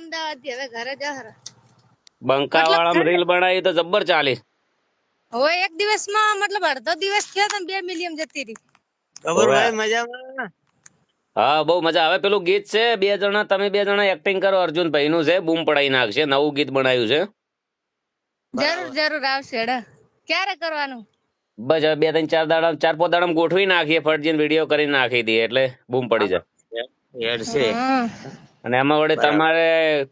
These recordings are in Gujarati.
અમદાવાદથી હવે ઘરે જહર બંકા વાળા રીલ બનાવી તો જબ્બર ચાલી. હવે એક દિવસમાં મતલબ અડધો દિવસ થયો તો બે મિલિયન જતી રહી. ગબરભાઈ મજામાં? હા બહુ મજા. આવે પેલું ગીત છે બે જણા તમે બે જણા એક્ટિંગ કરો અર્જુન ભાઈ નું છે બૂમ પડાઈ નાખશે નવું ગીત બનાવ્યું છે. જરૂર જરૂર આવશે હેડા. ક્યારે કરવાનું? બસ હવે બે ત્રણ ચાર દાડા ચાર પાંચ દાડા ગોઠવી નાખીએ ફરજીને વીડિયો કરી નાખી દઈએ એટલે બૂમ પડી જાય. હેડ છે. હમ. અને એમાં વડે તમારે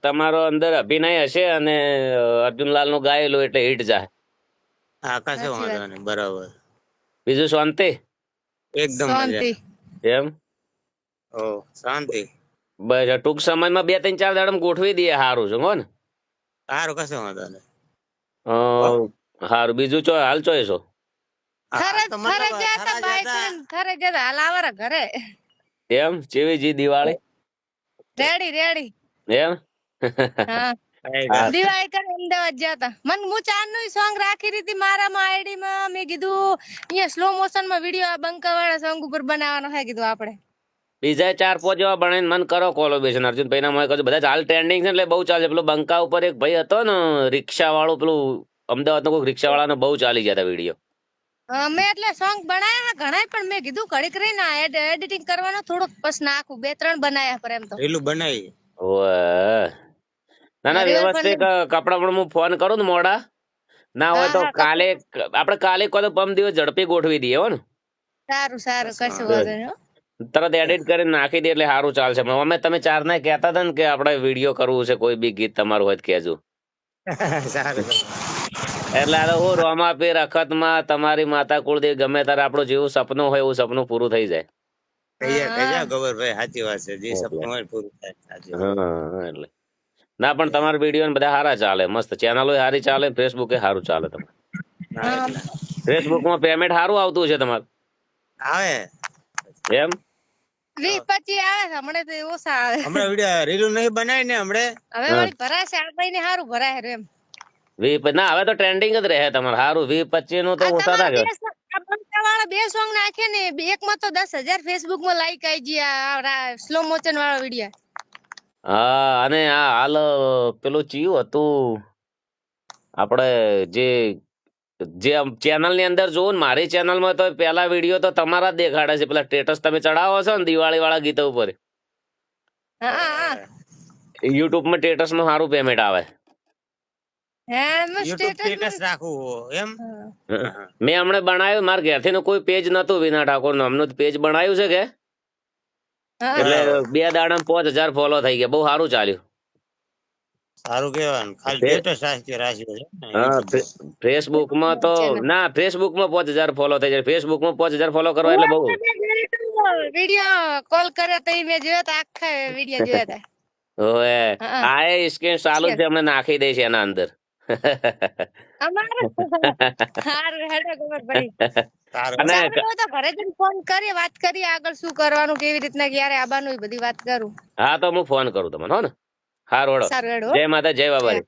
તમારો અંદર અભિનય હશે અને અર્જુનલાલનું ગાયેલું એટલે હિટ જાય. હા કશો વાંધો નહીં બરાબર. બીજું શાંતિ? એકદમ એમ? ઓ શાંતિ. બસ ટૂંક સમયમાં બે ત્રણ ચાર દાડમ ગોઠવી દઈએ સારું છું હો ને સારું કશો વાંધો નહીં. સારું બીજું ચો હાલ ચોય છો? એમ? ચેવી જી દિવાળી? રેડી રેડી એમ? હા. દિવાળી કરે અમદાવાદ ગયા તા. મન હું ચાર સોંગ રાખી હતી મારામાં આઈડી માં. મેં કીધું અહીંયા સ્લો મોશનમાં વીડિયો આ બંકા વાળા સોંગ ઉપર બનાવવાનો હે કીધું આપણે. બીજા ચાર પાંચ જેવા બનાવીને મન કરો કોલોબેશન અર્જુન ભાઈ ના મને બધા હાલ ટ્રેન્ડિંગ છે એટલે બહુ ચાલે. પેલો બંકા ઉપર એક ભાઈ હતો ને રિક્ષા વાળું પેલું અમદાવાદ નો કોઈ રિક્ષા વાળાનો બહુ ચાલી ગયા હતા વીડિયો મેં એટલે સોંગ બનાયા ઘણા પણ મેં કીધું ઘડીક રહીને એડિટિંગ કરવાનો થોડુંક બસ નાખું બે ત્રણ બનાયા પર એમ તો. રીલું બનાવી. ના ના વ્યવસ્થિત કપડા પણ હું ફોન કરું ને મોડા. ના હોય તો કાલે આપણે કાલે કોઈ પમ દિવસ ઝડપી ગોઠવી દઈએ હો ને. સારું સારું કશું વાંધો તરત એડિટ કરીને નાખી દે એટલે સારું ચાલશે. પણ અમે તમે ચાર ને કહેતા હતા ને કે આપણે વીડિયો કરવું છે કોઈ બી ગીત તમારું હોય તો કહેજો. સારું. એટલે આ હું રોમાપીર અખતમાં તમારી માતા કુળદેવ ગમે ત્યારે આપણું જેવું સપનું હોય એવું સપનું પૂરું થઈ જાય. કહીયા કહીયા ગબરભાઈ સાચી વાત છે. જે સપનું હોય પૂરું થાય સાચી વાત. હા એટલે. ના પણ તમારા વીડિયો બધા સારા ચાલે મસ્ત. ચેનલો સારી ચાલે ફેસબુકે સારું ચાલે તમારે. ફેસબુકમાં પેમેન્ટ સારું આવતું છે તમારે? આવે. એમ? પછી આવે તો હમણાં વીડિયો રીલું નહીં બનાય ને હમણાં? હવે ભરાશે આ ભાઈ ને સારું ભરાય એમ. વી ના હવે તો ટ્રેન્ડિંગ જ રહે તમારે. સારું વી પચીસનું તો ઓછા ના બે સોંગ નાખે ને એક માં તો દસ હજાર ફેસબુકમાં લાઈક આવી ગયા સ્લો મોશન વાળો વીડિયો હા અને આ હાલ પેલું ચિયું હતું. આપણે જે જે ચેનલની અંદર જોવું ને મારી ચેનલમાં તો પેલા વીડિયો તો તમારા જ દેખાડે છે. પેલા સ્ટેટસ તમે ચડાવો છો ને દિવાળી વાળા ગીતો ઉપર. યુટ્યુબમાં સ્ટેટસનું સારું પેમેન્ટ આવે હા એમ યુટ્યુબ status સ્ટેટસ રાખવું એમ હા. મેં હમણાં બનાવ્યું મારા ઘેરથી નું કોઈ પેજ નતું વિના ઠાકોરનું હમણાં પેજ બનાવ્યું છે કે? એટલે બે દાડા પાંચ હજાર ફોલો થઈ ગયા. બહુ સારું ચાલ્યું. સારું કેવાનું ખાલી. ફેસબુકમાં તો ના. ફેસબુકમાં પાંચ હજાર ફોલો થઈ જાય. ફેસબુકમાં પાંચ હજાર ફોલો કરવા એટલે બહુ વીડિયો કોલ કરે તો મેં જોયો તો આખા વીડિયો જોયા તા. ઓએ આ એ સ્કેન ચાલુ છે હમણાં નાખી દે છે એના અંદર. અમારે હારું હેડો ખબર પડી. અને તો ઘરે જઈને ફોન કરીએ વાત કરીએ આગળ શું કરવાનું કેવી રીતના ક્યારે આવવાનું એ બધી વાત કરું. હા તો હું ફોન કરું તમને હો ને. હારું હેડો. જય માતા જય બાબાજી.